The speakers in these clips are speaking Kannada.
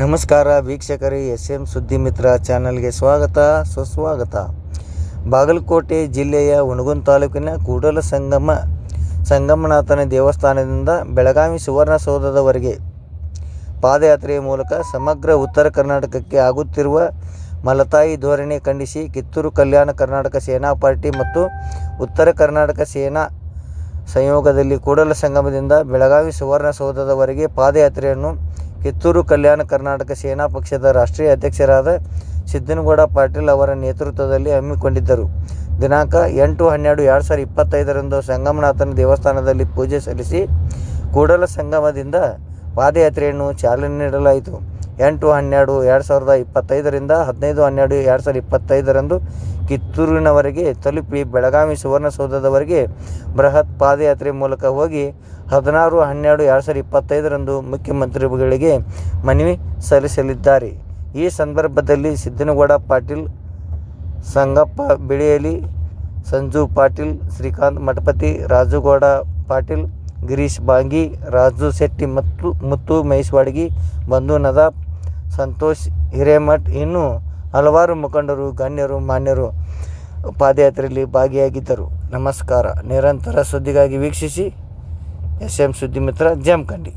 ನಮಸ್ಕಾರ ವೀಕ್ಷಕರೇ ಎಸ್ ಎಂ ಸುದ್ದಿ ಮಿತ್ರ ಚಾನಲ್ಗೆ ಸ್ವಾಗತ, ಸುಸ್ವಾಗತ. ಬಾಗಲಕೋಟೆ ಜಿಲ್ಲೆಯ ಹುಣಗುನ್ ತಾಲೂಕಿನ ಕೂಡಲ ಸಂಗಮ, ಸಂಗಮನಾಥನ ದೇವಸ್ಥಾನದಿಂದ ಬೆಳಗಾವಿ ಸುವರ್ಣಸೌಧದವರೆಗೆ ಪಾದಯಾತ್ರೆಯ ಮೂಲಕ ಸಮಗ್ರ ಉತ್ತರ ಕರ್ನಾಟಕಕ್ಕೆ ಆಗುತ್ತಿರುವ ಮಲತಾಯಿ ಧೋರಣೆ ಖಂಡಿಸಿ ಕಿತ್ತೂರು ಕಲ್ಯಾಣ ಕರ್ನಾಟಕ ಸೇನಾ ಪಾರ್ಟಿ ಮತ್ತು ಉತ್ತರ ಕರ್ನಾಟಕ ಸೇನಾ ಸಂಯೋಗದಲ್ಲಿ ಕೂಡಲ ಸಂಗಮದಿಂದ ಬೆಳಗಾವಿ ಸುವರ್ಣಸೌಧದವರೆಗೆ ಪಾದಯಾತ್ರೆಯನ್ನು ಕಿತ್ತೂರು ಕಲ್ಯಾಣ ಕರ್ನಾಟಕ ಸೇನಾ ಪಕ್ಷದ ರಾಷ್ಟ್ರೀಯ ಅಧ್ಯಕ್ಷರಾದ ಸಿದ್ದನಗೌಡ ಪಾಟೀಲ್ ಅವರ ನೇತೃತ್ವದಲ್ಲಿ ಹಮ್ಮಿಕೊಂಡಿದ್ದರು. ದಿನಾಂಕ ಎಂಟು ಹನ್ನೆರಡು ಎರಡು ಸಾವಿರದ ಇಪ್ಪತ್ತೈದರಂದು ಸಂಗಮನಾಥನ ದೇವಸ್ಥಾನದಲ್ಲಿ ಪೂಜೆ ಸಲ್ಲಿಸಿ ಕೂಡಲ ಸಂಗಮದಿಂದ ಪಾದಯಾತ್ರೆಯನ್ನು ಚಾಲನೆ ನೀಡಲಾಯಿತು. ಎಂಟು, ಹನ್ನೆರಡು, ಎರಡು ಸಾವಿರದ ಇಪ್ಪತ್ತೈದರಿಂದ ಹದಿನೈದು, ಹನ್ನೆರಡು, ಎರಡು ಸಾವಿರದ ಇಪ್ಪತ್ತೈದರಂದು ಕಿತ್ತೂರಿನವರೆಗೆ ತಲುಪಿ ಬೆಳಗಾವಿ ಸುವರ್ಣಸೌಧದವರೆಗೆ ಬೃಹತ್ ಪಾದಯಾತ್ರೆ ಮೂಲಕ ಹೋಗಿ ಹದಿನಾರು, ಹನ್ನೆರಡು, ಎರಡು ಸಾವಿರದ ಇಪ್ಪತ್ತೈದರಂದು ಮುಖ್ಯಮಂತ್ರಿಗಳಿಗೆ ಮನವಿ ಸಲ್ಲಿಸಲಿದ್ದಾರೆ. ಈ ಸಂದರ್ಭದಲ್ಲಿ ಸಿದ್ದನಗೌಡ ಪಾಟೀಲ್, ಸಂಗಪ್ಪ ಬಿಳಿಯಲಿ, ಸಂಜು ಪಾಟೀಲ್, ಶ್ರೀಕಾಂತ್ ಮಠಪತಿ, ರಾಜುಗೌಡ ಪಾಟೀಲ್, ಗಿರೀಶ್ ಬಾಂಗಿ, ರಾಜು ಶೆಟ್ಟಿ ಮತ್ತು ಮುತ್ತು ಮಹೇಶ್ವಾಡಗಿ ಬಂಧು ನದಾಬ್ ಸಂತೋಷ್, ಹಿರೇಮಠ್, ಇನ್ನೂ ಹಲವಾರು ಮುಖಂಡರು, ಗಣ್ಯರು, ಮಾನ್ಯರು ಪಾದಯಾತ್ರೆಯಲ್ಲಿ ಭಾಗಿಯಾಗಿದ್ದರು. ನಮಸ್ಕಾರ. ನಿರಂತರ ಸುದ್ದಿಗಾಗಿ ವೀಕ್ಷಿಸಿ ಎಸ್ ಎಂ ಸುದ್ದಿ ಮಿತ್ರ, ಜಮಖಂಡಿ.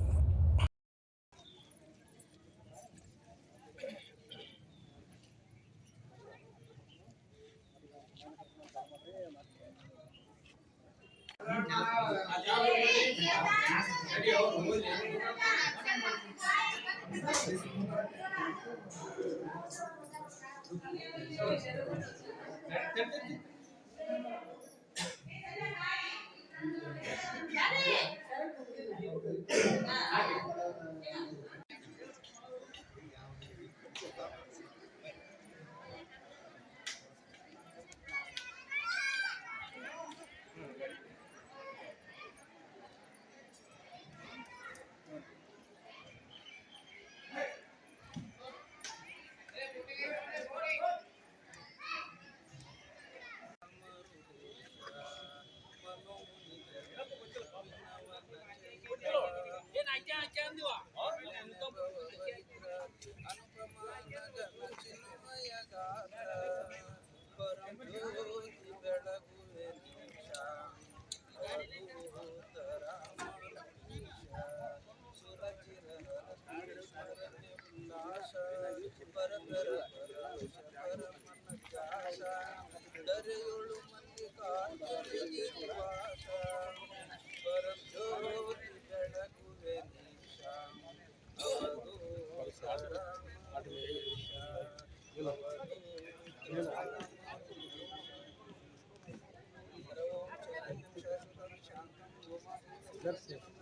करते थे Gracias.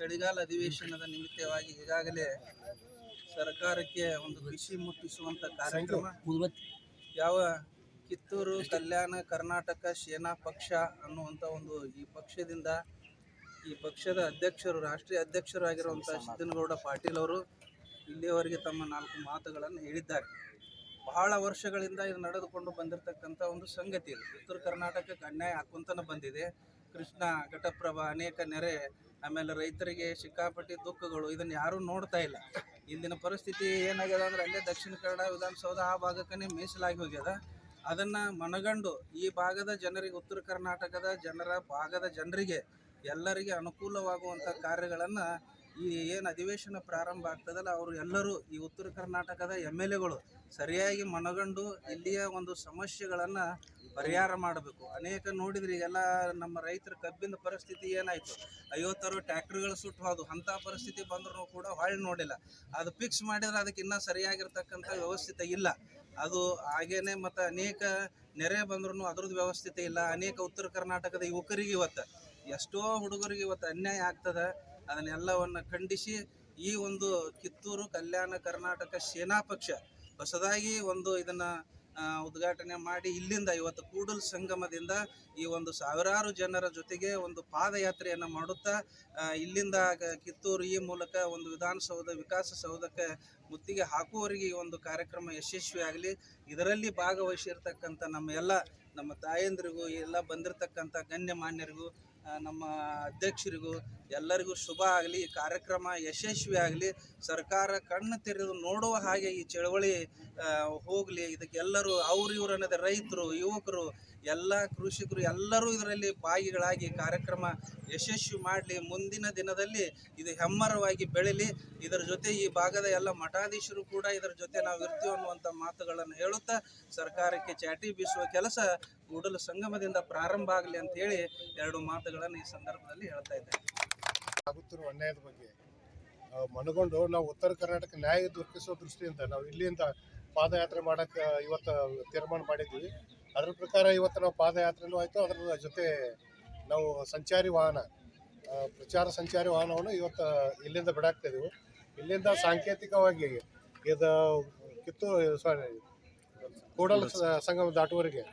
ಚಳಿಗಾಲ ಅಧಿವೇಶನದ ನಿಮಿತ್ತವಾಗಿ ಈಗಾಗಲೇ ಸರ್ಕಾರಕ್ಕೆ ಒಂದು ಬಿಸಿ ಮುಟ್ಟಿಸುವಂತ ಕಾರ್ಯಕ್ರಮ. ಯಾವ ಕಿತ್ತೂರು, ಕಲ್ಯಾಣ, ಕರ್ನಾಟಕ, ಸೇನಾ ಪಕ್ಷ ಅನ್ನುವಂಥ ಒಂದು ಈ ಪಕ್ಷದಿಂದ ಈ ಪಕ್ಷದ ಅಧ್ಯಕ್ಷರು, ರಾಷ್ಟ್ರೀಯ ಅಧ್ಯಕ್ಷರಾಗಿರುವಂಥ ಸಿದ್ದನಗೌಡ ಪಾಟೀಲ್ ಅವರು ಇಲ್ಲಿಯವರೆಗೆ ತಮ್ಮ ನಾಲ್ಕು ಮಾತುಗಳನ್ನು ಹೇಳಿದ್ದಾರೆ. ಬಹಳ ವರ್ಷಗಳಿಂದ ಇದು ನಡೆದುಕೊಂಡು ಬಂದಿರತಕ್ಕಂಥ ಒಂದು ಸಂಗತಿ ಇದು. ಉತ್ತರ ಕರ್ನಾಟಕಕ್ಕೆ ಅನ್ಯಾಯ ಹಾಕೊಂತನ ಬಂದಿದೆ. ಕೃಷ್ಣ ಘಟಪ್ರಭಾ ಅನೇಕ ನೆರೆ ಆಮೇಲೆ ರೈತರಿಗೆ ಸಿಕ್ಕಾಪಟ್ಟಿ ದುಃಖಗಳು ಇದನ್ನು ಯಾರೂ ನೋಡ್ತಾ ಇಲ್ಲ. ಇಂದಿನ ಪರಿಸ್ಥಿತಿ ಏನಾಗ್ಯದ ಅಂದ್ರೆ ಅಲ್ಲೇ ದಕ್ಷಿಣ ಕನ್ನಡ ವಿಧಾನಸೌಧ ಆ ಭಾಗಕ್ಕೇ ಮೀಸಲಾಗಿ ಹೋಗ್ಯದ. ಅದನ್ನು ಮನಗಂಡು ಈ ಭಾಗದ ಜನರಿಗೆ, ಉತ್ತರ ಕರ್ನಾಟಕದ ಜನರ ಭಾಗದ ಜನರಿಗೆ ಎಲ್ಲರಿಗೆ ಅನುಕೂಲವಾಗುವಂಥ ಕಾರ್ಯಗಳನ್ನು ಈ ಏನು ಅಧಿವೇಶನ ಪ್ರಾರಂಭ ಆಗ್ತದಲ್ಲ, ಅವರು ಎಲ್ಲರೂ ಈ ಉತ್ತರ ಕರ್ನಾಟಕದ ಎಂ ಎಲ್ ಎಗಳು ಸರಿಯಾಗಿ ಮನಗಂಡು ಇಲ್ಲಿಯ ಒಂದು ಸಮಸ್ಯೆಗಳನ್ನು ಪರಿಹಾರ ಮಾಡಬೇಕು. ಅನೇಕ ನೋಡಿದ್ರಿ ಎಲ್ಲ ನಮ್ಮ ರೈತರ ಕಬ್ಬಿನ ಪರಿಸ್ಥಿತಿ ಏನಾಯಿತು? ಐವತ್ತಾರು ಟ್ಯಾಕ್ಟ್ರಿಗಳು ಸುಟ್ಟು ಹೋದು ಅಂಥ ಪರಿಸ್ಥಿತಿ ಬಂದರೂ ಕೂಡ ಹೊಳ್ಳಿ ನೋಡಿಲ್ಲ. ಅದು ಫಿಕ್ಸ್ ಮಾಡಿದ್ರೆ ಅದಕ್ಕೆ ಇನ್ನೂ ಸರಿಯಾಗಿರ್ತಕ್ಕಂಥ ವ್ಯವಸ್ಥಿತ ಇಲ್ಲ. ಅದು ಹಾಗೇನೆ ಮತ್ತು ಅನೇಕ ನೆರೆ ಬಂದ್ರೂ ಅದ್ರದ್ದು ವ್ಯವಸ್ಥಿತ ಇಲ್ಲ. ಅನೇಕ ಉತ್ತರ ಕರ್ನಾಟಕದ ಯುವಕರಿಗೆ ಇವತ್ತು, ಎಷ್ಟೋ ಹುಡುಗರಿಗೆ ಇವತ್ತು ಅನ್ಯಾಯ ಆಗ್ತದ. ಅದನ್ನೆಲ್ಲವನ್ನು ಖಂಡಿಸಿ ಈ ಒಂದು ಕಿತ್ತೂರು ಕಲ್ಯಾಣ ಕರ್ನಾಟಕ ಸೇನಾ ಪಕ್ಷ ಹೊಸದಾಗಿ ಒಂದು ಇದನ್ನ ಉದ್ಘಾಟನೆ ಮಾಡಿ ಇಲ್ಲಿಂದ ಇವತ್ತು ಕೂಡಲ್ ಸಂಗಮದಿಂದ ಈ ಒಂದು ಸಾವಿರಾರು ಜನರ ಜೊತೆಗೆ ಒಂದು ಪಾದಯಾತ್ರೆಯನ್ನು ಮಾಡುತ್ತಾ ಇಲ್ಲಿಂದ ಕಿತ್ತೂರು ಈ ಮೂಲಕ ಒಂದು ವಿಧಾನಸೌಧ, ವಿಕಾಸಸೌಧಕ್ಕೆ ಮುತ್ತಿಗೆ ಹಾಕುವವರಿಗೆ ಈ ಒಂದು ಕಾರ್ಯಕ್ರಮ ಯಶಸ್ವಿ ಆಗಲಿ. ಇದರಲ್ಲಿ ಭಾಗವಹಿಸಿರ್ತಕ್ಕಂಥ ನಮ್ಮ ಎಲ್ಲ ನಮ್ಮ ತಾಯಂದಿರಿಗೂ, ಎಲ್ಲ ಬಂದಿರತಕ್ಕಂಥ ಗಣ್ಯಮಾನ್ಯರಿಗೂ ನಮ್ಮ ಅಧ್ಯಕ್ಷರಿಗೂ ಎಲ್ಲರಿಗೂ ಶುಭ ಆಗಲಿ, ಈ ಕಾರ್ಯಕ್ರಮ ಯಶಸ್ವಿ ಆಗಲಿ, ಸರ್ಕಾರ ಕಣ್ಣು ತೆರೆದು ನೋಡುವ ಹಾಗೆ ಈ ಚಳವಳಿ ಹೋಗಲಿ. ಇದಕ್ಕೆಲ್ಲರೂ ಅವ್ರು, ಇವ್ರು ಅನ್ನೋದು ರೈತರು, ಯುವಕರು ಎಲ್ಲ ಕೃಷಿಕರು ಎಲ್ಲರೂ ಇದರಲ್ಲಿ ಭಾಗಿಗಳಾಗಿ ಕಾರ್ಯಕ್ರಮ ಯಶಸ್ವಿ ಮಾಡಲಿ. ಮುಂದಿನ ದಿನದಲ್ಲಿ ಇದು ಹೆಮ್ಮರವಾಗಿ ಬೆಳೀಲಿ. ಇದರ ಜೊತೆ ಈ ಭಾಗದ ಎಲ್ಲ ಮಠಾಧೀಶರು ಕೂಡ ಇದರ ಜೊತೆ ನಾವು ಇರ್ತೀವಿ ಅನ್ನುವಂಥ ಮಾತುಗಳನ್ನು ಹೇಳುತ್ತಾ ಸರ್ಕಾರಕ್ಕೆ ಚಾಟಿ ಬೀಸುವ ಕೆಲಸ ಕೂಡಲ ಸಂಗಮದಿಂದ ಪ್ರಾರಂಭ ಆಗಲಿ ಅಂತ ಹೇಳಿ ಎರಡು ಮಾತುಗಳನ್ನು ಈ ಸಂದರ್ಭದಲ್ಲಿ ಹೇಳ್ತಾ ಇದ್ದೇನೆ. ಆಗುತ್ತಿರುವ ಅನ್ಯಾಯದ ಬಗ್ಗೆ ಮನಗೊಂಡು ನಾವು ಉತ್ತರ ಕರ್ನಾಟಕ ನ್ಯಾಯ ದೊರಕಿಸುವ ದೃಷ್ಟಿಯಿಂದ ನಾವು ಇಲ್ಲಿಂದ ಪಾದಯಾತ್ರೆ ಮಾಡಕ್ಕೆ ಇವತ್ತು ತೀರ್ಮಾನ ಮಾಡಿದ್ವಿ ಅದ್ರ ಪ್ರಕಾರ ಇವತ್ತು ನಾವು ಪಾದಯಾತ್ರೆಯೂ ಆಯಿತು. ಅದರ ಜೊತೆ ನಾವು ಸಂಚಾರಿ ವಾಹನ ಪ್ರಚಾರ ಸಂಚಾರಿ ವಾಹನವನ್ನು ಇವತ್ತು ಇಲ್ಲಿಂದ ಬಿಡಾಕ್ತಾ ಇಲ್ಲಿಂದ ಸಾಂಕೇತಿಕವಾಗಿ ಇದು ಕಿತ್ತೂರು ಸಾರಿ ಕೂಡಲ ಸಂಗಮ ದಾಟುವವರೆಗೆ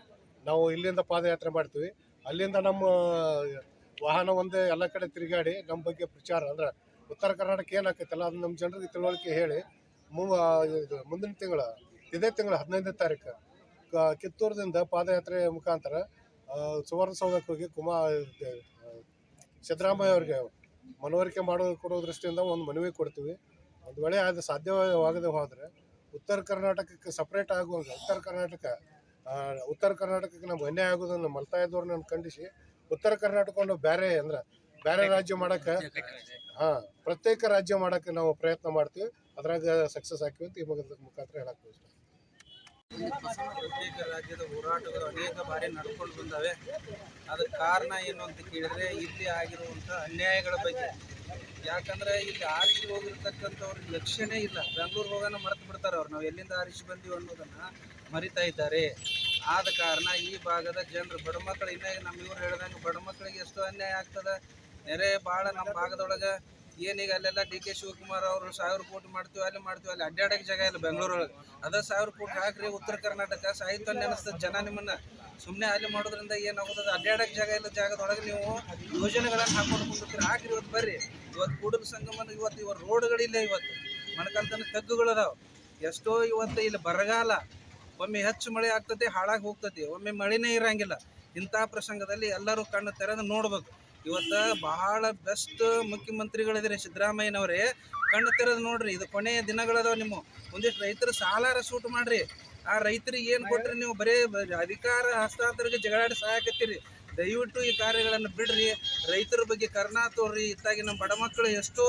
ನಾವು ಇಲ್ಲಿಂದ ಪಾದಯಾತ್ರೆ ಮಾಡ್ತೀವಿ. ಅಲ್ಲಿಂದ ನಮ್ಮ ವಾಹನ ಒಂದೇ ಎಲ್ಲ ಕಡೆ ತಿರುಗಾಡಿ ನಮ್ಮ ಬಗ್ಗೆ ಪ್ರಚಾರ. ಅಂದ್ರೆ ಉತ್ತರ ಕರ್ನಾಟಕ ಏನಾಕೈತಲ್ಲ ಅದು ನಮ್ಮ ಜನರಿಗೆ ತಿಳುವಳಿಕೆ ಹೇಳಿ ಮುಂದಿನ ತಿಂಗಳ, ಇದೇ ತಿಂಗಳ ಹದಿನೈದನೇ ತಾರೀಕು ಕಿತ್ತೂರದಿಂದ ಪಾದಯಾತ್ರೆ ಮುಖಾಂತರ ಸುವರ್ಣಸೌಧಕ್ಕೆ ಹೋಗಿ ಕುಮಾರ್ ಸಿದ್ದರಾಮಯ್ಯ ಅವರಿಗೆ ಮನವರಿಕೆ ಮಾಡೋ, ಕೊಡೋ ದೃಷ್ಟಿಯಿಂದ ಒಂದು ಮನವಿ ಕೊಡ್ತೀವಿ. ಒಂದು ವೇಳೆ ಅದು ಸಾಧ್ಯವಾಗದೆ ಹೋದರೆ, ಉತ್ತರ ಕರ್ನಾಟಕಕ್ಕೆ ಸಪ್ರೇಟ್ ಆಗುವಂಗೆ, ಉತ್ತರ ಕರ್ನಾಟಕ ಉತ್ತರ ಕರ್ನಾಟಕಕ್ಕೆ ನಮ್ಗೆ ಅನ್ಯಾಯ ಆಗೋದನ್ನು ಮಲ್ತಾ ಇದ್ದವ್ರನ್ನ ಖಂಡಿಸಿ, ಉತ್ತರ ಕರ್ನಾಟಕವನ್ನು ಬೇರೆ ಅಂದ್ರೆ ಬೇರೆ ರಾಜ್ಯ ಮಾಡಕ್ಕೆ, ಹಾಂ, ಪ್ರತ್ಯೇಕ ರಾಜ್ಯ ಮಾಡಕ್ಕೆ ನಾವು ಪ್ರಯತ್ನ ಮಾಡ್ತೀವಿ. ಅದ್ರಾಗ ಸಕ್ಸಸ್ ಹಾಕಿವಿ ಅಂತ ಈ ಮುಖಾಂತರ ಹೇಳಕ್ ಪ್ರತ್ಯೇಕ ರಾಜ್ಯದ ಹೋರಾಟಗಳು ಅನೇಕ ಬಾರಿ ನಡ್ಕೊಂಡು ಬಂದವೆ. ಅದಕ್ಕೆ ಕಾರಣ ಏನು ಅಂತ ಕೇಳಿದ್ರೆ ಇಲ್ಲಿ ಆಗಿರುವಂಥ ಅನ್ಯಾಯಗಳ ಬಗ್ಗೆ. ಯಾಕಂದ್ರೆ ಇಲ್ಲಿ ಆರಿಸಿ ಹೋಗಿರ್ತಕ್ಕಂಥವ್ರ ಲಕ್ಷ್ಯನೇ ಇಲ್ಲ. ಬೆಂಗಳೂರು ಹೋಗೋಣ ಮರೆತು ಬಿಡ್ತಾರೆ ಅವ್ರು. ನಾವು ಎಲ್ಲಿಂದ ಆರಿಸಿ ಬಂದೀವಿ ಅನ್ನೋದನ್ನ ಮರಿತಾ ಇದ್ದಾರೆ. ಆದ ಕಾರಣ ಈ ಭಾಗದ ಜನರು, ಬಡ ಮಕ್ಕಳು, ಇನ್ನೇ ನಮ್ಮ ಇವ್ರು ಹೇಳ್ದಂಗೆ ಬಡ ಮಕ್ಕಳಿಗೆ ಎಷ್ಟು ಅನ್ಯಾಯ ಆಗ್ತದ. ನೆರೆ ಭಾಳ ನಮ್ಮ ಭಾಗದೊಳಗೆ. ಏನೀಗ ಅಲ್ಲೆಲ್ಲ ಡಿ ಕೆ ಶಿವಕುಮಾರ್ ಅವರು ಸಾವಿರ ಕೋಟಿ ಮಾಡ್ತೀವಿ, ಅಲ್ಲಿ ಮಾಡ್ತೀವಿ, ಅಲ್ಲಿ ಅಡ್ಡಾಡಕ್ಕೆ ಜಾಗ ಇಲ್ಲ ಬೆಂಗಳೂರೊಳಗೆ. ಅದ ಸಾವಿರ ಕೋಟಿ ಹಾಕ್ರಿ ಉತ್ತರ ಕರ್ನಾಟಕ, ಸಾಹಿತ್ಯ ನೆನೆಸ್ತದೆ ಜನ ನಿಮ್ಮನ್ನ ಸುಮ್ಮನೆ ಅಲ್ಲಿ ಮಾಡೋದ್ರಿಂದ ಏನಾಗುತ್ತದೆ ಅಡ್ಡಾಡಕ್ಕೆ ಜಾಗ ಇಲ್ಲ, ಜಾಗದೊಳಗೆ ನೀವು ಯೋಜನೆಗಳನ್ನು ಹಾಕೊಂಡು ಕುಂದಿರ್ತೀರಿ. ಹಾಕ್ರಿ ಇವತ್ತು ಬರ್ರಿ. ಇವತ್ತು ಕೂಡಲ ಸಂಗಮನ, ಇವತ್ತು ಇವತ್ತು ರೋಡ್ಗಳಿಲ್ಲ ಇವತ್ತು. ಮಣಕಂತನ ತಗ್ಗುಗಳು ಅದಾವ. ಎಷ್ಟೋ ಇವತ್ತು ಇಲ್ಲಿ ಬರಗಾಲ. ಒಮ್ಮೆ ಹೆಚ್ಚು ಮಳೆ ಆಗ್ತದೆ, ಹಾಳಾಗಿ ಹೋಗ್ತದೆ. ಒಮ್ಮೆ ಮಳೆನೇ ಇರಂಗಿಲ್ಲ. ಇಂಥ ಪ್ರಸಂಗದಲ್ಲಿ ಎಲ್ಲರೂ ಕಣ್ಣು ತೆರೆದು ನೋಡ್ಬೇಕು. ಇವತ್ತು ಬಹಳ ಬೆಸ್ಟ್ ಮುಖ್ಯಮಂತ್ರಿಗಳಿದ್ರೆ ಸಿದ್ದರಾಮಯ್ಯನವರೇ. ಕಣ್ಣು ತೆರೆದು ನೋಡ್ರಿ, ಇದು ಕೊನೆಯ ದಿನಗಳದಾವ ನಿಮ್ಮ. ಒಂದಿಷ್ಟು ರೈತರು ಸಾಲಾರ ಸೂಟ್ ಮಾಡ್ರಿ. ಆ ರೈತರಿಗೆ ಏನು ಕೊಟ್ರಿ ನೀವು? ಬರೇ ಅಧಿಕಾರ ಹಸ್ತಾಂತರಕ್ಕೆ ಜಗಳಾಡಿ ಸಹಾಯಕತ್ತೀರಿ ದಯವಿಟ್ಟು ಈ ಕಾರ್ಯಗಳನ್ನು ಬಿಡ್ರಿ. ರೈತರ ಬಗ್ಗೆ ಕರ್ನಾ ತೋರ್ರಿ. ಇತ್ತಾಗಿ ನಮ್ಮ ಬಡ ಮಕ್ಕಳು ಎಷ್ಟೋ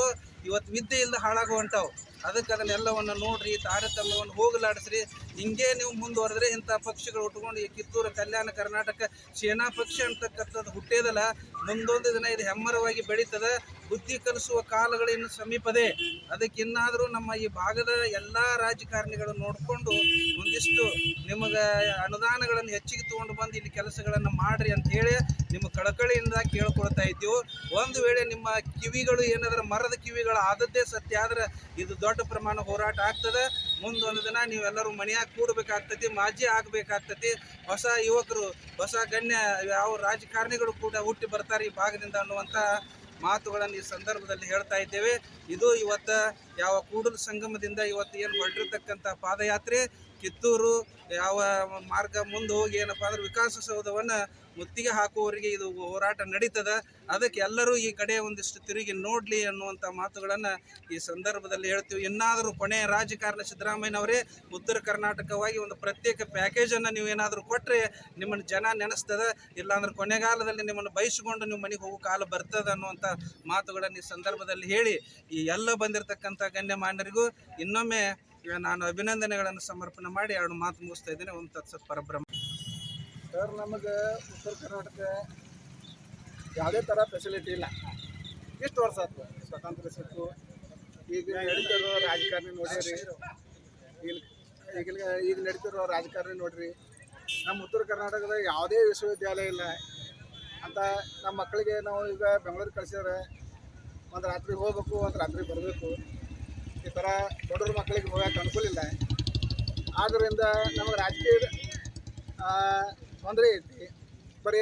ಇವತ್ತು ವಿದ್ಯೆ ಇಲ್ಲದ ಹಾಳಾಗೋ ಹೊಂಟಾವು ಅದಕ್ಕೆ ಅದನ್ನೆಲ್ಲವನ್ನು ನೋಡ್ರಿ, ತಾರತಮ್ಯವನ್ನು ಹೋಗಲಾಡಿಸ್ರಿ. ಹಿಂಗೆ ನೀವು ಮುಂದುವರೆದ್ರೆ ಇಂಥ ಪಕ್ಷಗಳು ಉಟ್ಕೊಂಡು ಈ ಕಿತ್ತೂರು, ಕಲ್ಯಾಣ, ಕರ್ನಾಟಕ, ಸೇನಾ ಪಕ್ಷ ಅಂತಕ್ಕಂಥದ್ದು ಹುಟ್ಟೇದಲ್ಲ, ಮುಂದೊಂದು ದಿನ ಇದು ಹೆಮ್ಮರವಾಗಿ ಬೆಳೀತದೆ. ಬುದ್ಧಿ ಕಲಿಸುವ ಕಾಲಗಳು ಇನ್ನು ಸಮೀಪದೆ. ಅದಕ್ಕೆ ಇನ್ನಾದರೂ ನಮ್ಮ ಈ ಭಾಗದ ಎಲ್ಲ ರಾಜಕಾರಣಿಗಳು ನೋಡಿಕೊಂಡು ಒಂದಿಷ್ಟು ನಿಮಗೆ ಅನುದಾನಗಳನ್ನು ಹೆಚ್ಚಿಗೆ ತಗೊಂಡು ಬಂದು ಇಲ್ಲಿ ಕೆಲಸಗಳನ್ನು ಮಾಡ್ರಿ ಅಂತ ಹೇಳಿ ನಿಮ್ಮ ಕಳಕಳಿಯಿಂದ ಕೇಳ್ಕೊಳ್ತಾ ಇದ್ದೀವಿ. ಒಂದು ವೇಳೆ ನಿಮ್ಮ ಕಿವಿಗಳು ಏನಾದರೂ ಮರದ ಕಿವಿಗಳು ಆದದ್ದೇ ಸತ್ಯ ಆದರೆ ಇದು ದೊಡ್ಡ ಪ್ರಮಾಣ ಹೋರಾಟ ಆಗ್ತದೆ. ಮುಂದೊಂದು ದಿನ ನೀವೆಲ್ಲರೂ ಮನೆಯಾಗ ಕೂಡಬೇಕಾಗ್ತತಿ, ಮಾಜಿ ಆಗಬೇಕಾಗ್ತತಿ. ಹೊಸ ಯುವಕರು, ಹೊಸ ಗಣ್ಯ, ಯಾವ ರಾಜಕಾರಣಿಗಳು ಕೂಡ ಹುಟ್ಟಿ ಬರ್ತಾರೆ ಈ ಭಾಗದಿಂದ ಅನ್ನುವಂಥ ಮಾತುಗಳನ್ನು ಈ ಸಂದರ್ಭದಲ್ಲಿ ಹೇಳ್ತಾ ಇದ್ದೇವೆ. ಇದು ಇವತ್ತು ಯಾವ ಕೂಡಲ ಸಂಗಮದಿಂದ ಇವತ್ತು ಏನು ಹೊರಟಿರ್ತಕ್ಕಂಥ ಪಾದಯಾತ್ರೆ. ಕಿತ್ತೂರು, ಯಾವ ಮಾರ್ಗ ಮುಂದೆ ಹೋಗಿ ಏನಪ್ಪ ಅಂದ್ರೆ ವಿಕಾಸಸೌಧವನ್ನು ಮುತ್ತಿಗೆ ಹಾಕುವವರಿಗೆ ಇದು ಹೋರಾಟ ನಡೀತದ. ಅದಕ್ಕೆ ಎಲ್ಲರೂ ಈ ಕಡೆ ಒಂದಿಷ್ಟು ತಿರುಗಿ ನೋಡಲಿ ಅನ್ನುವಂಥ ಮಾತುಗಳನ್ನು ಈ ಸಂದರ್ಭದಲ್ಲಿ ಹೇಳ್ತೀವಿ. ಇನ್ನಾದರೂ ಕೊನೆಯ ರಾಜಕಾರಣ ಸಿದ್ದರಾಮಯ್ಯನವರೇ, ಉತ್ತರ ಕರ್ನಾಟಕವಾಗಿ ಒಂದು ಪ್ರತ್ಯೇಕ ಪ್ಯಾಕೇಜನ್ನು ನೀವು ಏನಾದರೂ ಕೊಟ್ಟರೆ ನಿಮ್ಮನ್ನು ಜನ ನೆನೆಸ್ತದ. ಇಲ್ಲಾಂದ್ರೆ ಕೊನೆಗಾಲದಲ್ಲಿ ನಿಮ್ಮನ್ನು ಬಯಸಿಕೊಂಡು ನೀವು ಮನೆಗೆ ಹೋಗೋ ಕಾಲ ಬರ್ತದ ಅನ್ನುವಂಥ ಮಾತುಗಳನ್ನು ಈ ಸಂದರ್ಭದಲ್ಲಿ ಹೇಳಿ ಈ ಎಲ್ಲ ಬಂದಿರತಕ್ಕಂಥ ಗಣ್ಯಮಾನ್ಯರಿಗೂ ಇನ್ನೊಮ್ಮೆ ನಾನು ಅಭಿನಂದನೆಗಳನ್ನು ಸಮರ್ಪಣೆ ಮಾಡಿ ಎರಡು ಮಾತು ಮುಗಿಸ್ತಾ ಇದ್ದೇನೆ. ಒಂದು ತತ್ಸತ್ ಪರಬ್ರಹ್ಮ. ಸರ್, ನಮಗೆ ಉತ್ತರ ಕರ್ನಾಟಕ ಯಾವುದೇ ಥರ ಫೆಸಿಲಿಟಿ ಇಲ್ಲ. ಇಷ್ಟು ವರ್ಷ ಆಯ್ತು. ಸ್ವಾತಂತ್ರ್ಯ ಸಿಕ್ಕು. ಈಗ ನಡೀತಿರೋ ರಾಜಕಾರಣಿ ನೋಡಿರಿ. ಈಗ ಈಗ ನಡೀತಿರೋ ರಾಜಕಾರಣಿ ನೋಡ್ರಿ. ನಮ್ಮ ಉತ್ತರ ಕರ್ನಾಟಕದ ಯಾವುದೇ ವಿಶ್ವವಿದ್ಯಾಲಯ ಇಲ್ಲ. ಅಂತ ನಮ್ಮ ಮಕ್ಕಳಿಗೆ ನಾವು ಈಗ ಬೆಂಗಳೂರಿಗೆ ಕಳಿಸಿದ್ರೆ ಒಂದು ರಾತ್ರಿ ಹೋಗ್ಬೇಕು, ಒಂದು ರಾತ್ರಿ ಬರಬೇಕು. ಈ ಥರ ದೊಡ್ಡವ್ರ ಮಕ್ಕಳಿಗೆ ಹೋಗಕ್ಕೆ ಅನುಕೂಲ ಇಲ್ಲ ಆದ್ದರಿಂದ ನಮಗೆ ರಾಜಕೀಯದ ತೊಂದರೆ ಐತಿ. ಬರೀ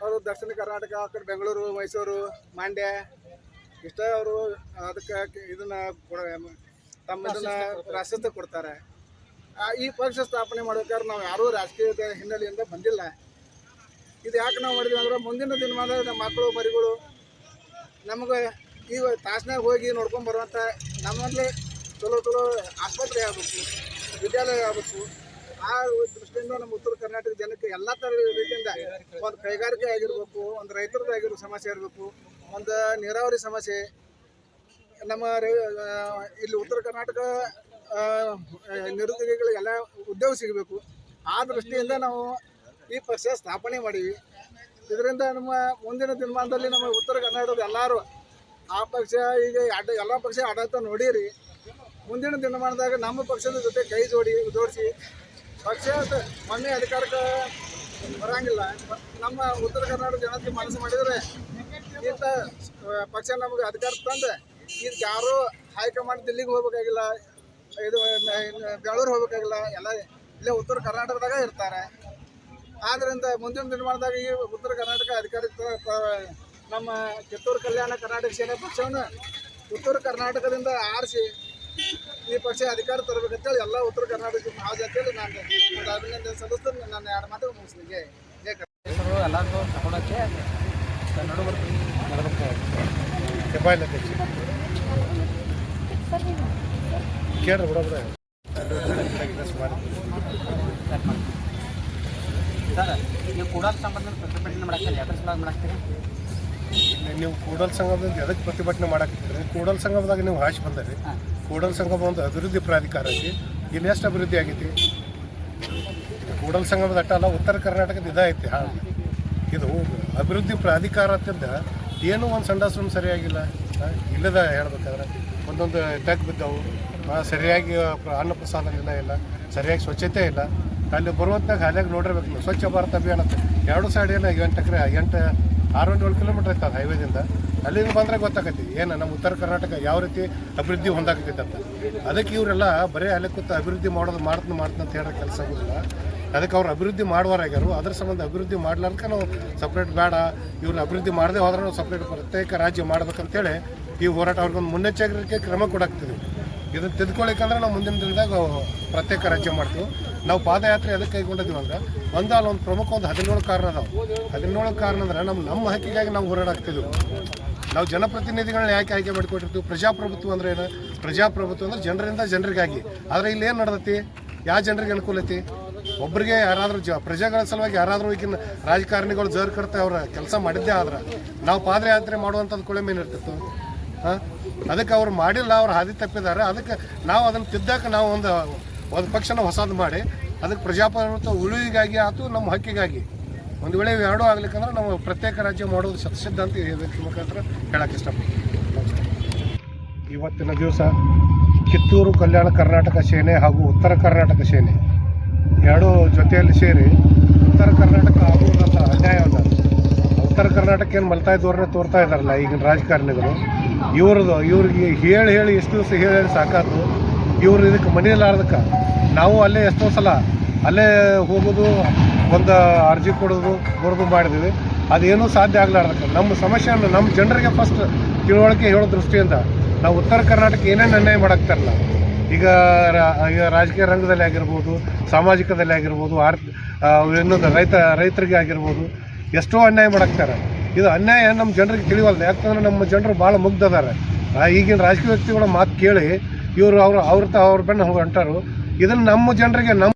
ಅವರು ದಕ್ಷಿಣ ಕರ್ನಾಟಕ ಆ ಕಡೆ ಬೆಂಗಳೂರು ಮೈಸೂರು ಮಂಡ್ಯ ಇಷ್ಟೇ ಅವರು ಅದಕ್ಕೆ ಇದನ್ನು ಕೊಡ ತಮ್ಮ ಇದನ್ನು ಪ್ರಾಶಸ್ತ್ಯ ಕೊಡ್ತಾರೆ. ಈ ಪಕ್ಷ ಸ್ಥಾಪನೆ ಮಾಡ್ಬೇಕಾದ್ರೆ ನಾವು ಯಾರೂ ರಾಜಕೀಯದ ಹಿನ್ನೆಲೆಯಿಂದ ಬಂದಿಲ್ಲ. ಇದು ಯಾಕೆ ನಾವು ಮಾಡಿದ್ವಿ ಅಂದ್ರೆ ಮುಂದಿನ ದಿನಮಾನ ನಮ್ಮ ಮಕ್ಕಳು ಮರಿಗಳು ನಮಗೆ ಈಗ ತಾಸ್ನಾಗ ಹೋಗಿ ನೋಡ್ಕೊಂಡು ಬರುವಂಥ ನಮ್ಮಲ್ಲಿ ಚಲೋ ಚಲೋ ಆಸ್ಪತ್ರೆ ಆಗಬೇಕು, ವಿದ್ಯಾಲಯ ಆಗಬೇಕು. ಆ ದೃಷ್ಟಿಯಿಂದ ನಮ್ಮ ಉತ್ತರ ಕರ್ನಾಟಕ ಜನಕ್ಕೆ ಎಲ್ಲ ಥರ ರೀತಿಯಿಂದ ಒಂದು ಕೈಗಾರಿಕೆ ಆಗಿರ್ಬೇಕು, ಒಂದು ರೈತರದ್ದು ಆಗಿರೋ ಸಮಸ್ಯೆ ಇರಬೇಕು, ಒಂದು ನೀರಾವರಿ ಸಮಸ್ಯೆ. ನಮ್ಮ ಇಲ್ಲಿ ಉತ್ತರ ಕರ್ನಾಟಕ ನಿರುದ್ಯೋಗಿಗಳಿಗೆಲ್ಲ ಉದ್ಯೋಗ ಸಿಗಬೇಕು. ಆ ದೃಷ್ಟಿಯಿಂದ ನಾವು ಈ ಪಕ್ಷ ಸ್ಥಾಪನೆ ಮಾಡೀವಿ ಇದರಿಂದ ನಮ್ಮ ಮುಂದಿನ ದಿನಮಾನದಲ್ಲಿ ನಮ್ಮ ಉತ್ತರ ಕರ್ನಾಟಕದ ಎಲ್ಲರೂ ಆ ಪಕ್ಷ ಈಗ ಅಡ್ಡ, ಎಲ್ಲ ಪಕ್ಷ ಆಡಳಿತ ನೋಡಿರಿ. ಮುಂದಿನ ದಿನಮಾನದಾಗ ನಮ್ಮ ಪಕ್ಷದ ಜೊತೆ ಕೈ ಜೋಡಿ, ಜೋಡಿಸಿ ಪಕ್ಷ ಮೊನ್ನೆ ಅಧಿಕಾರಕ್ಕೆ ಬರಂಗಿಲ್ಲ. ನಮ್ಮ ಉತ್ತರ ಕರ್ನಾಟಕ ಜನತೆ ಮನಸ್ಸು ಮಾಡಿದರೆ ಇಂಥ ಪಕ್ಷ ನಮಗೆ ಅಧಿಕಾರ ತಂದೆ. ಇದು ಯಾರು ಹೈಕಮಾಂಡ್ ದಿಲ್ಲಿಗೆ ಹೋಗ್ಬೇಕಾಗಿಲ್ಲ, ಇದು ಬೆಂಗಳೂರು ಹೋಗ್ಬೇಕಾಗಿಲ್ಲ, ಎಲ್ಲ ಇಲ್ಲೇ ಉತ್ತರ ಕರ್ನಾಟಕದಾಗ ಇರ್ತಾರೆ. ಆದ್ದರಿಂದ ಮುಂದಿನ ದಿನಮಾನದಾಗ ಈ ಉತ್ತರ ಕರ್ನಾಟಕ ಅಧಿಕಾರಿ ನಮ್ಮ ಕಿತ್ತೂರು ಕಲ್ಯಾಣ ಕರ್ನಾಟಕ ಸೇನೆ ಪಕ್ಷವನ್ನು ಉತ್ತರ ಕರ್ನಾಟಕದಿಂದ ಆರಿಸಿ ಈ ಪಕ್ಷ ಅಧಿಕಾರ ತರಬೇಕಂತೇಳಿ ಎಲ್ಲ ಉತ್ತರ ಕರ್ನಾಟಕ ಮಹಾಜಾತಿಯಲ್ಲಿ ನಾನು ಒಂದು ಅಭಿನಂದನೆ ಸಲ್ಲಿಸ್ತೀನಿ. ನನ್ನ ಎರಡು ಮಾತು ಮುಗಿಸ್ತೀನಿ ಜೈ ಜೈ ಕರ್ನಾಟಕ ಎಲ್ಲರಿಗೂ ತಗೊಳಕ್ಕೆ ಕೇಳ್ರಿ ಬಿಡ ಬಿಡ ಸರ್ ನೀವು ಕೂಡ ಸಂಬಂಧ ಪ್ರತಿಭಟನೆ ಮಾಡಕ್ಕೆ ಯಾವ ಸಲ ಮಾಡಾಕ್ತೀರಿ? ನೀವು ಕೂಡಲ್ ಸಂಗಮದಿಂದ ಎದಕ್ಕೆ ಪ್ರತಿಭಟನೆ ಮಾಡಾಕತ್ತೀರಿ? ಕೂಡಲ್ ಸಂಗಮದಾಗ ನೀವು ಹಾಶ್ ಬಂದರಿ. ಕೂಡಲ್ ಸಂಗಮ ಒಂದು ಅಭಿವೃದ್ಧಿ ಪ್ರಾಧಿಕಾರ ಐತಿ. ಇಲ್ಲಿ ಎಷ್ಟು ಅಭಿವೃದ್ಧಿ ಆಗೈತಿ? ಕೂಡಲ್ ಸಂಗಮದ ಅಟ್ಟ ಅಲ್ಲ ಉತ್ತರ ಕರ್ನಾಟಕದ ಇದಾಯ್ತಿ ಹಾಂ ಇದು ಅಭಿವೃದ್ಧಿ ಪ್ರಾಧಿಕಾರ ಅಂತಿದ್ದ ಏನೂ ಒಂದು ಸಂಡಾಸ್ರಮ್ ಸರಿಯಾಗಿಲ್ಲ. ಇಲ್ಲದ ಹೇಳ್ಬೇಕಾದ್ರೆ ಒಂದೊಂದು ಟ್ಯಾಕ್ ಬಿದ್ದವು. ಸರಿಯಾಗಿ ಅನ್ನ ಪ್ರಸಾದ ಇಲ್ಲ ಇಲ್ಲ. ಸರಿಯಾಗಿ ಸ್ವಚ್ಛತೆ ಇಲ್ಲ. ಅಲ್ಲಿ ಬರುವಂತಾಗ ಹಾಲಿಯಾಗಿ ನೋಡಿರ್ಬೇಕು ಸ್ವಚ್ಛ ಭಾರತ ಅಭಿಯಾನ ಎರಡು ಸೈಡ್ ಏನು ಎಂಟು ಎಕರೆ ಎಂಟು ಆರು ಏಳು ಕಿಲೋಮೀಟ್ರ್ ಐತೆ ಅದು ಹೈವೇದಿಂದ ಅಲ್ಲಿಂದ ಬಂದರೆ ಗೊತ್ತಾಗತ್ತೆ, ಏನು ನಮ್ಮ ಉತ್ತರ ಕರ್ನಾಟಕ ಯಾವ ರೀತಿ ಅಭಿವೃದ್ಧಿ ಹೊಂದಾಕತ್ತೈತೆ ಅಂತ. ಅದಕ್ಕೆ ಇವರೆಲ್ಲ ಬರೀ ಅಲ್ಲಿ ಕೂತು ಅಭಿವೃದ್ಧಿ ಮಾಡೋದು ಮಾಡ್ತೀನಿ ಮಾಡ್ತೀನಿ ಅಂತ ಹೇಳೋ ಕೆಲಸ ಆಗೋದಿಲ್ಲ. ಅದಕ್ಕೆ ಅವ್ರು ಅಭಿವೃದ್ಧಿ ಮಾಡುವರಾಗ್ಯಾರು ಅದ್ರ ಸಂಬಂಧ ಅಭಿವೃದ್ಧಿ ಮಾಡ್ಲಾರ್ಕ ನಾವು ಸಪ್ರೇಟ್ ಬೇಡ. ಇವ್ರನ್ನ ಅಭಿವೃದ್ಧಿ ಮಾಡದೆ ಹೋದ್ರೆ ನಾವು ಸಪ್ರೇಟ್ ಪ್ರತ್ಯೇಕ ರಾಜ್ಯ ಮಾಡ್ಬೇಕಂತೇಳಿ ಈ ಹೋರಾಟ ಅವ್ರಿಗೊಂದು ಮುನ್ನೆಚ್ಚರಿಕೆ ಕ್ರಮ ಕೊಡಾಕ್ತಿದ್ವಿ. ಇದನ್ನು ತಿದ್ಕೊಳ್ಳಿಕ್ಕಂದ್ರೆ ನಾವು ಮುಂದಿನ ದಿನದಾಗ ಪ್ರತ್ಯೇಕ ರಾಜ್ಯ ಮಾಡ್ತೀವಿ. ನಾವು ಪಾದಯಾತ್ರೆ ಅದಕ್ಕೆ ಕೈಗೊಂಡಿದ್ವಿ ಅಂದ್ರೆ ಒಂದು ಅಲ್ಲಿ ಒಂದು ಪ್ರಮುಖ ಒಂದು ಹದಿನೇಳು ಕಾರಣ ಅದಾವೆ. ಹದಿನೇಳು ಕಾರಣ ಅಂದ್ರೆ ನಮ್ಮ ನಮ್ಮ ಹಕ್ಕಿಗಾಗಿ ನಾವು ಹೋರಾಡಾಕ್ತಿದ್ವಿ ನಾವು ಜನಪ್ರತಿನಿಧಿಗಳನ್ನ ಯಾಕೆ ಆಯ್ಕೆ ಮಾಡಿಕೊಟ್ಟಿರ್ತೀವಿ? ಪ್ರಜಾಪ್ರಭುತ್ವ ಅಂದ್ರೆ ಏನು? ಪ್ರಜಾಪ್ರಭುತ್ವ ಅಂದ್ರೆ ಜನರಿಂದ ಜನರಿಗಾಗಿ. ಆದರೆ ಇಲ್ಲಿ ಏನು ನಡೆದತಿ? ಯಾವ ಜನರಿಗೆ ಅನುಕೂಲ ಐತಿ ಒಬ್ಬರಿಗೆ ಯಾರಾದರೂ ಜ ಪ್ರಜೆಗಳ ಸಲುವಾಗಿ ಯಾರಾದರೂ ಈಗಿನ ರಾಜಕಾರಣಿಗಳು ಜರ್ ಕಡ್ತಾ ಅವರ ಕೆಲಸ ಮಾಡಿದ್ದೇ ಆದ್ರೆ ನಾವು ಪಾದಯಾತ್ರೆ ಮಾಡುವಂಥದ್ದು ಕೂಡ ಏನು ಇರ್ತಿತ್ತು ಹಾಂ? ಅದಕ್ಕೆ ಅವ್ರು ಮಾಡಿಲ್ಲ, ಅವ್ರು ಹಾದಿ ತಪ್ಪಿದ್ದಾರೆ ಅದಕ್ಕೆ ನಾವು ಅದನ್ನು ತಿದ್ದಾಕ ನಾವು ಒಂದು ಒಂದು ಪಕ್ಷನ ಹೊಸದು ಮಾಡಿ ಅದಕ್ಕೆ ಪ್ರಜಾಪ್ರಭುತ್ವ ಉಳಿವಿಗಾಗಿ ಆಯ್ತು ನಮ್ಮ ಹಕ್ಕಿಗಾಗಿ. ಒಂದು ವೇಳೆ ಎರಡೂ ಆಗ್ಲಿಕ್ಕಂದ್ರೆ ನಾವು ಪ್ರತ್ಯೇಕ ರಾಜ್ಯ ಮಾಡೋದು ಸತಸಿದ್ಧ ಅಂತ ಮುಖಾಂತರ ಹೇಳಕ್ಕೆ ಇಷ್ಟಪಡ್ತೀನಿ. ಇವತ್ತಿನ ದಿವಸ ಕಿತ್ತೂರು ಕಲ್ಯಾಣ ಕರ್ನಾಟಕ ಸೇನೆ ಹಾಗೂ ಉತ್ತರ ಕರ್ನಾಟಕ ಸೇನೆ ಎರಡೂ ಜೊತೆಯಲ್ಲಿ ಸೇರಿ ಉತ್ತರ ಕರ್ನಾಟಕ ಆಗುವಂಥ ಅನ್ಯಾಯವನ್ನು ಉತ್ತರ ಕರ್ನಾಟಕ ಏನು ಮಲ್ತಾಯಿ ಧೋರಣೆ ತೋರ್ತಾ ಇದ್ದಾರಲ್ಲ ಈಗಿನ ರಾಜಕಾರಣಿಗಳು. ಇವ್ರದ್ದು ಇವ್ರಿಗೆ ಹೇಳಿ ಹೇಳಿ ಎಷ್ಟು ದಿವಸ ಹೇಳಿ ಸಾಕಾತು. ಇವ್ರು ಇದಕ್ಕೆ ಮನೆಯಲ್ಲಾರ್ದಕ್ಕೆ ನಾವು ಅಲ್ಲೇ ಎಷ್ಟೋ ಸಲ ಅಲ್ಲೇ ಹೋಗೋದು, ಒಂದು ಅರ್ಜಿ ಕೊಡೋದು, ಬರೋದು ಮಾಡಿದ್ವಿ. ಅದೇನೂ ಸಾಧ್ಯ ಆಗ್ಲಾರ್ದಕ್ಕೆ. ನಮ್ಮ ಸಮಸ್ಯೆಯನ್ನು ನಮ್ಮ ಜನರಿಗೆ ಫಸ್ಟ್ ತಿಳುವಳಿಕೆ ಹೇಳೋ ದೃಷ್ಟಿಯಿಂದ ನಾವು ಉತ್ತರ ಕರ್ನಾಟಕ ಏನೇನು ಅನ್ಯಾಯ ಮಾಡಾಕ್ತಾರಲ್ಲ ಈಗ ಈಗ ರಾಜಕೀಯ ರಂಗದಲ್ಲಿ ಆಗಿರ್ಬೋದು, ಸಾಮಾಜಿಕದಲ್ಲಿ ಆಗಿರ್ಬೋದು, ಆರ್ ಇನ್ನೊಂದು ರೈತ, ರೈತರಿಗೆ ಆಗಿರ್ಬೋದು, ಎಷ್ಟೋ ಅನ್ಯಾಯ ಮಾಡಾಕ್ತಾರೆ ಇದು ಅನ್ಯಾಯ ನಮ್ಮ ಜನರಿಗೆ ತಿಳಿವಲ್ದು. ಯಾಕಂದ್ರೆ ನಮ್ಮ ಜನರು ಭಾಳ ಮುಗ್ಧ ಅದಾರೆ ಈಗಿನ ರಾಜಕೀಯ ವ್ಯಕ್ತಿಗಳ ಮಾತು ಕೇಳಿ ಇವರು ಅವರು ಅವ್ರ ತ ಅವ್ರ ಬೆನ್ನ ಹೊಂಟಾರು ಇದನ್ನು ನಮ್ಮ ಜನರಿಗೆ ನಮ್ಮ